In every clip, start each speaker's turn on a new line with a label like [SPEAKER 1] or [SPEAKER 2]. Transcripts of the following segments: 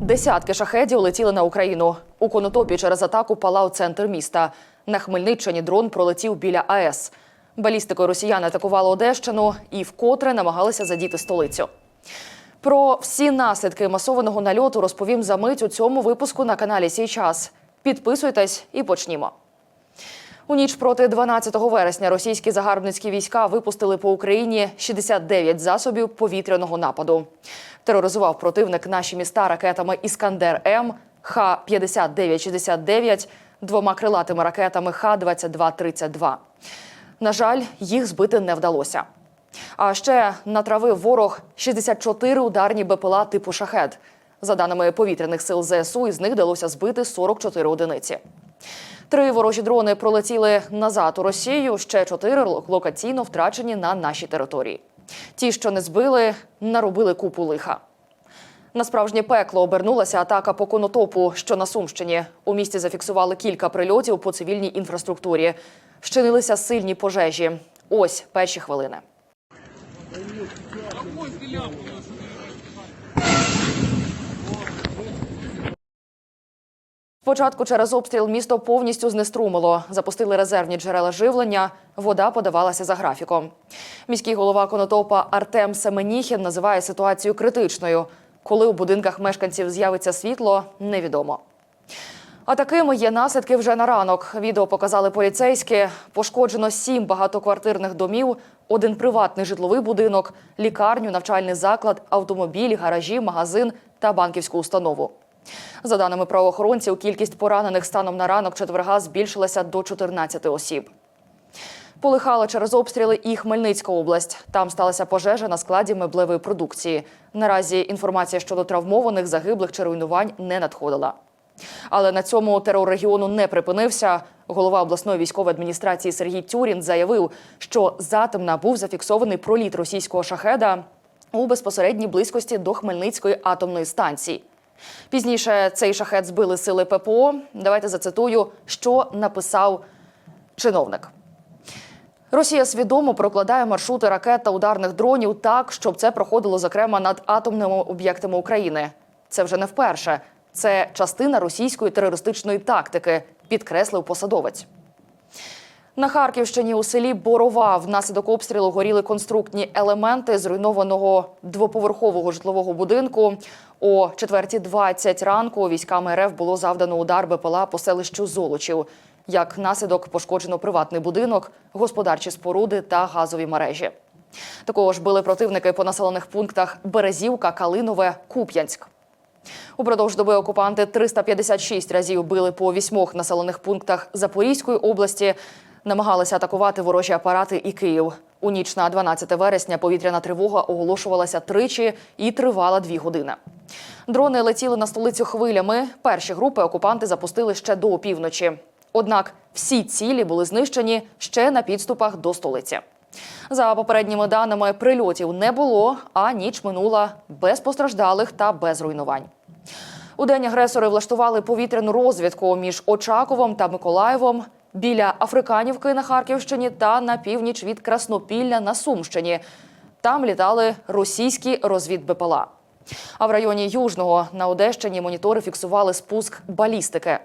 [SPEAKER 1] Десятки шахедів летіли на Україну. У Конотопі через атаку палав центр міста. На Хмельниччині дрон пролетів біля АЕС. Балістикою росіяни атакували Одещину і вкотре намагалися задіти столицю. Про всі наслідки масованого нальоту розповім за мить у цьому випуску на каналі Сій час. Підписуйтесь і почнімо. У ніч проти 12 вересня російські загарбницькі війська випустили по Україні 69 засобів повітряного нападу. Тероризував противник наші міста ракетами Іскандер М, Х-5969, двома крилатими ракетами Х-2232. На жаль, їх збити не вдалося. А ще натравив ворог 64 ударні БПЛА типу шахет. За даними повітряних сил ЗСУ, із них вдалося збити 44 одиниці. Три ворожі дрони пролетіли назад у Росію. Ще чотири локаційно втрачені на нашій території. Ті, що не збили, наробили купу лиха. На справжнє пекло обернулася атака по конотопу, що на Сумщині. У місті зафіксували кілька прильотів по цивільній інфраструктурі. Щинилися сильні пожежі. Ось перші хвилини. Спочатку через обстріл місто повністю знеструмило. Запустили резервні джерела живлення. Вода подавалася за графіком. Міський голова Конотопа Артем Семеніхін називає ситуацію критичною. Коли у будинках мешканців з'явиться світло, невідомо. А такими є наслідки вже на ранок. Відео показали поліцейські. Пошкоджено сім багатоквартирних домів, один приватний житловий будинок, лікарню, навчальний заклад, автомобіль, гаражі, магазин та банківську установу. За даними правоохоронців, кількість поранених станом на ранок четверга збільшилася до 14 осіб. Полихала через обстріли і Хмельницька область. Там сталася пожежа на складі меблевої продукції. Наразі інформація щодо травмованих, загиблих чи руйнувань не надходила. Але на цьому терор регіону не припинився. Голова обласної військової адміністрації Сергій Тюрін заявив, що затемна був зафіксований проліт російського шахеда у безпосередній близькості до Хмельницької атомної станції. Пізніше цей шахет збили сили ППО. Давайте зацитую, що написав чиновник. Росія свідомо прокладає маршрути ракет та ударних дронів так, щоб це проходило зокрема над атомними об'єктами України. Це вже не вперше. Це частина російської терористичної тактики, підкреслив посадовець. На Харківщині у селі Борова внаслідок обстрілу горіли конструктні елементи зруйнованого двоповерхового житлового будинку. О 4.20 ранку військами РФ було завдано удар БПЛА по селищу Золочів. Як наслідок пошкоджено приватний будинок, господарчі споруди та газові мережі. Також били противники по населених пунктах Березівка, Калинове, Куп'янськ. Упродовж доби окупанти 356 разів били по вісьмох населених пунктах Запорізької області. Намагалися атакувати ворожі апарати і Київ. У ніч на 12 вересня повітряна тривога оголошувалася тричі і тривала дві години. Дрони летіли на столицю хвилями. Перші групи окупанти запустили ще до опівночі. Однак всі цілі були знищені ще на підступах до столиці. За попередніми даними, прильотів не було, а ніч минула без постраждалих та без руйнувань. У день агресори влаштували повітряну розвідку між Очаковом та Миколаєвом біля Африканівки на Харківщині та на північ від Краснопілля на Сумщині. Там літали російські розвід БПЛА. А в районі Южного на Одещині монітори фіксували спуск балістики.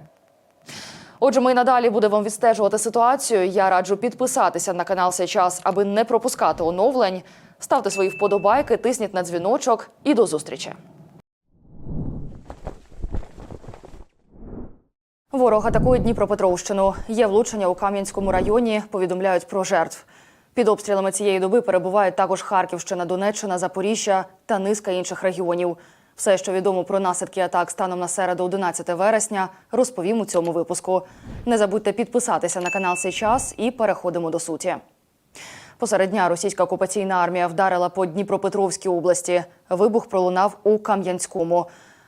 [SPEAKER 1] Отже, ми й надалі будемо відстежувати ситуацію. Я раджу підписатися на канал «Сей час, аби не пропускати оновлень. Ставте свої вподобайки, тисніть на дзвіночок і до зустрічі. Ворог атакує Дніпропетровщину. Є влучення у Кам'янському районі. Повідомляють про жертв. Під обстрілами цієї доби перебувають також Харківщина, Донеччина, Запоріжжя та низка інших регіонів. Все, що відомо про наслідки атак станом на середу 11 вересня, розповім у цьому випуску. Не забудьте підписатися на канал «Сей час» і переходимо до суті. Посеред дня російська окупаційна армія вдарила по Дніпропетровській області. Вибух пролунав у Кам'янському.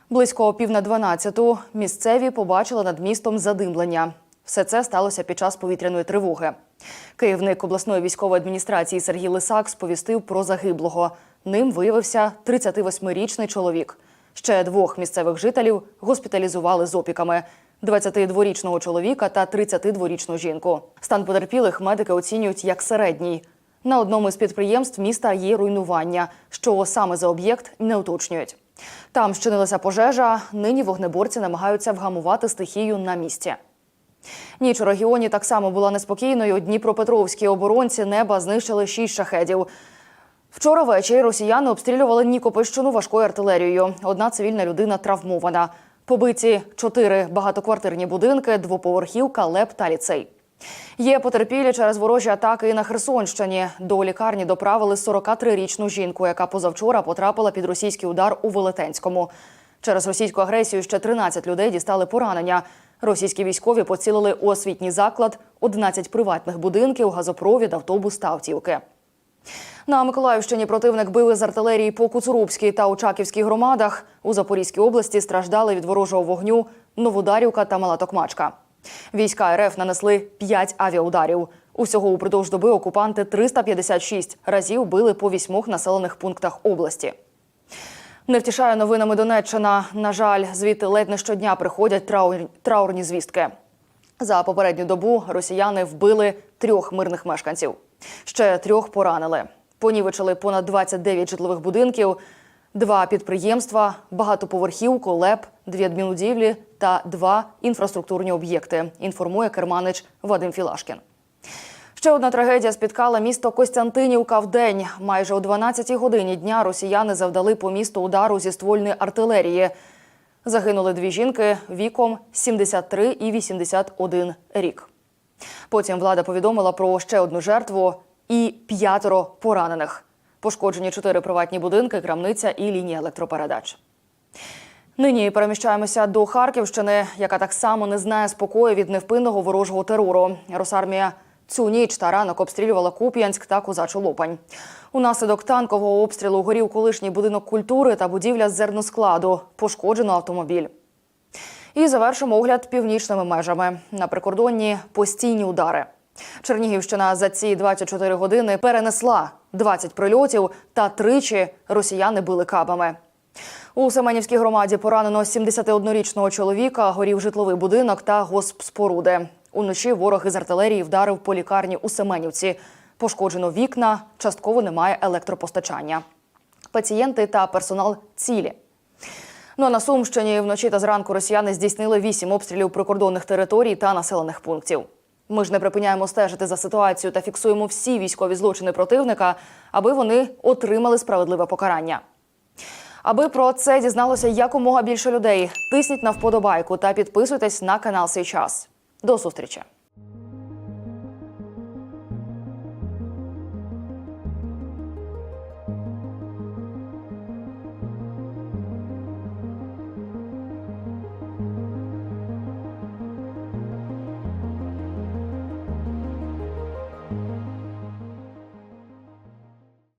[SPEAKER 1] Близько пів на дванадцяту місцеві побачили над містом задимлення. Все це сталося під час повітряної тривоги. Київник обласної військової адміністрації Сергій Лисак сповістив про загиблого. Ним виявився 38-річний чоловік. Ще двох місцевих жителів госпіталізували з опіками: 22-річного чоловіка та 32-річну жінку. Стан потерпілих медики оцінюють як середній. На одному із підприємств міста є руйнування. Що саме за об'єкт не уточнюють. Там щинилася пожежа. Нині вогнеборці намагаються вгамувати стихію на місці. Ніч у регіоні так само була неспокійною. Дніпропетровські оборонці неба знищили шість шахедів. Вчора ввечері росіяни обстрілювали Нікопольщину важкою артилерією. Одна цивільна людина травмована. Побиті чотири багатоквартирні будинки, двоповерхівка, леп та ліцей. Є потерпілі через ворожі атаки і на Херсонщині. До лікарні доправили 43-річну жінку, яка позавчора потрапила під російський удар у Велетенському. Через російську агресію ще 13 людей дістали поранення. Російські військові поцілили у освітній заклад, 11 приватних будинків, газопровід, автобус та автівки. На Миколаївщині противник бив із артилерії по Куцурубській та Очаківській громадах. У Запорізькій області страждали від ворожого вогню Новодарівка та Мала Токмачка. Війська РФ нанесли 5 авіаударів. Усього упродовж доби окупанти 356 разів били по вісьмох населених пунктах області. Не втішає новинами Донеччина. На жаль, звідти ледь не щодня приходять траур- траурні звістки. За попередню добу росіяни вбили трьох мирних мешканців. Ще трьох поранили. Понівечили понад 29 житлових будинків, два підприємства, багатоповерхівку, ЛЕП, дві адмінбудівлі та два інфраструктурні об'єкти. Інформує керманич Вадим Філашкін. Ще одна трагедія спіткала місто Костянтинівка в день. Майже о 12-й годині дня росіяни завдали по місту удару зі ствольної артилерії. Загинули дві жінки віком 73 і 81 рік. Потім влада повідомила про ще одну жертву і п'ятеро поранених. Пошкоджені чотири приватні будинки, крамниця і лінія електропередач. Нині переміщаємося до Харківщини, яка так само не знає спокою від невпинного ворожого терору. Росармія цю ніч та ранок обстрілювала Куп'янськ та Козачу Лопань. Унаслідок танкового обстрілу горів колишній будинок культури та будівля зерноскладу. Пошкоджено автомобіль. І завершимо огляд північними межами. На прикордонні постійні удари. Чернігівщина за ці 24 години перенесла 20 прильотів та тричі росіяни били кабами. У Семенівській громаді поранено 71-річного чоловіка, горів житловий будинок та госпспоруди. Уночі ворог із артилерії вдарив по лікарні у Семенівці. Пошкоджено вікна, частково немає електропостачання. Пацієнти та персонал цілі. Ну а на Сумщині вночі та зранку росіяни здійснили вісім обстрілів прикордонних територій та населених пунктів. Ми ж не припиняємо стежити за ситуацією та фіксуємо всі військові злочини противника, аби вони отримали справедливе покарання. Аби про це дізналося якомога більше людей, тисніть на вподобайку та підписуйтесь на канал «Сей час». До зустрічі!